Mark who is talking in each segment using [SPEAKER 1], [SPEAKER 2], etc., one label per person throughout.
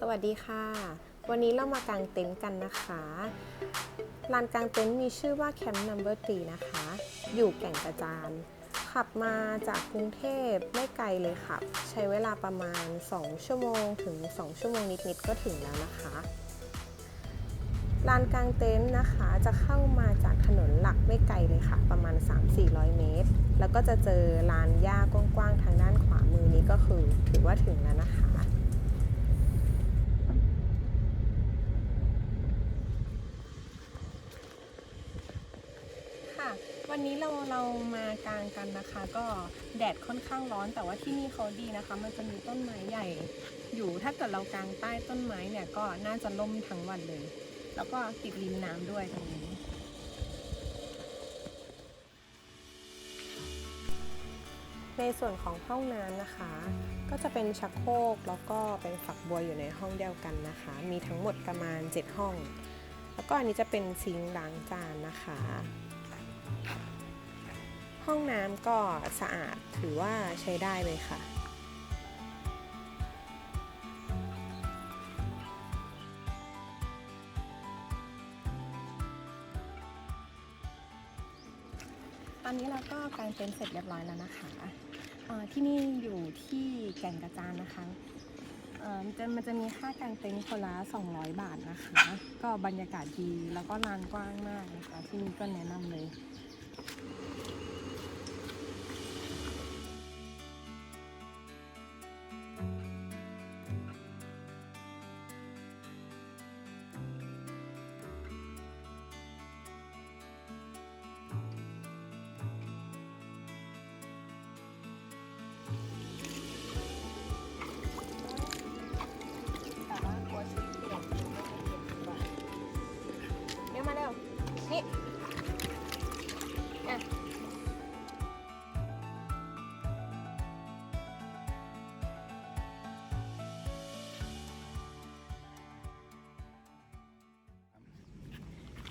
[SPEAKER 1] สวัสดีค่ะ วันนี้เรามากางเต็นท์กันนะคะลานกางเต็นท์มีชื่อว่าแคมป์นัมเบอร์ตีนะคะ อยู่แก่งกระจาน ขับมาจากกรุงเทพไม่ไกลเลยค่ะ ใช้เวลาประมาณ 2 ชั่วโมงถึง 2 ชั่วโมงนิดๆก็ถึงแล้วนะคะลานกางเต็นท์นะคะจะเข้ามาจากถนนหลักไม่ไกลเลยค่ะ ประมาณ 3-400 เมตร แล้วก็จะเจอลานหญ้ากว้างๆทางด้านขวามือนี้ก็คือ ถือว่าถึงแล้วนะคะ ค่ะ วันนี้เราเรามากลางกันนะคะ ก็แดดค่อนข้างร้อนแต่ว่าที่นี่เขาดีนะคะ มันจะมีต้นไม้ใหญ่ อยู่ถ้าเกิดเรากางใต้ต้นไม้เนี่ยก็น่าจะล่มทั้งวันเลย แล้วก็ติดริมน้ำด้วยตรงนี้ในส่วนของห้องน้ำนะคะ ก็จะเป็นชักโครกแล้วก็เป็นฝักบัวอยู่ในห้องเดียวกันนะคะ มีทั้งหมดประมาณ 7 ห้อง แล้วก็อันนี้จะเป็นซิงค์ล้างจานนะคะ ห้องน้ำก็สะอาดถือว่าใช้ได้เลยค่ะ ตอนนี้เราก็กางเต็นท์เสร็จเรียบร้อยแล้วนะคะที่นี่อยู่ที่แก่งกระจานนะคะ อ่อมันจะมันจะมีค่ากางเต็นท์คนละ200 บาทนะคะ ก็บรรยากาศดีแล้วก็ลานกว้างมากนะคะ ที่นี่ก็แนะนำเลย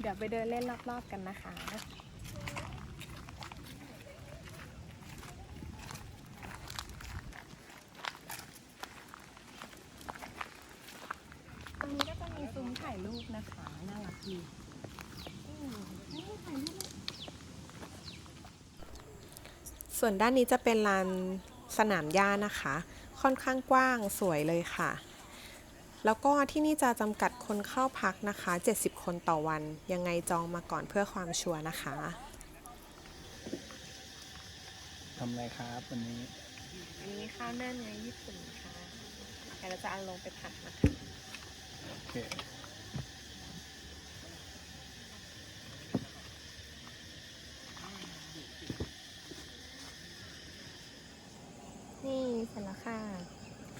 [SPEAKER 1] ดี๋ยวไปเดินเล่นรอบๆกันนะคะ ตรงนี้ก็จะมีซุ้มถ่ายรูปนะคะน่ารักดีอืมนี่ถ่ายรูปส่วนด้านนี้จะเป็นลานสนามหญ้านะคะ ค่อนข้างกว้างสวยเลยค่ะ แล้วก็ที่นี่จะจำกัดคนเข้าพักนะคะ 70 คนต่อวัน ยังไงจองมาก่อนเพื่อความชัวร์นะคะ
[SPEAKER 2] ทำอะไรครับวันนี้
[SPEAKER 1] อันนี้ข้าวหน้าเนื้อญี่ปุ่นค่ะเดี๋ยวเราจะเอาลงไปผัดนะคะ
[SPEAKER 2] โอเค
[SPEAKER 1] นี่เสร็จแล้วค่ะ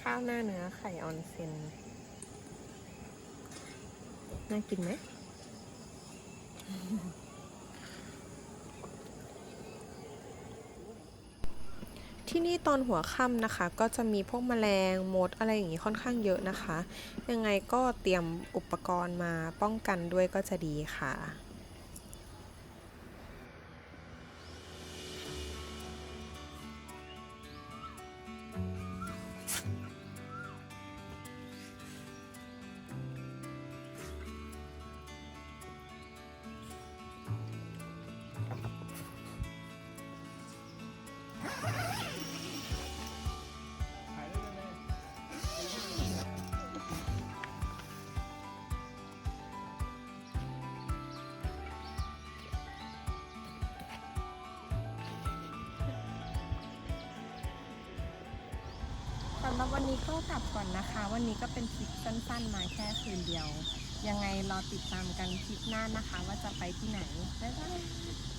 [SPEAKER 1] ข้าวหน้าเนื้อไข่ออนเซน น่ากินไหมที่นี่ตอนหัวค่ำนะคะ ก็จะมีพวกแมลงมดอะไรอย่างนี้ค่อนข้างเยอะนะคะ ยังไงก็เตรียมอุปกรณ์มาป้องกันด้วยก็จะดีค่ะำหรับวันนี้ก็กลับก่อนนะคะ วันนี้ก็เป็นคลิปสั้นๆมาแค่คืนเดียว ยังไงรอติดตามกันคลิปหน้านะคะ ว่าจะไปที่ไหนบ๊ายบาย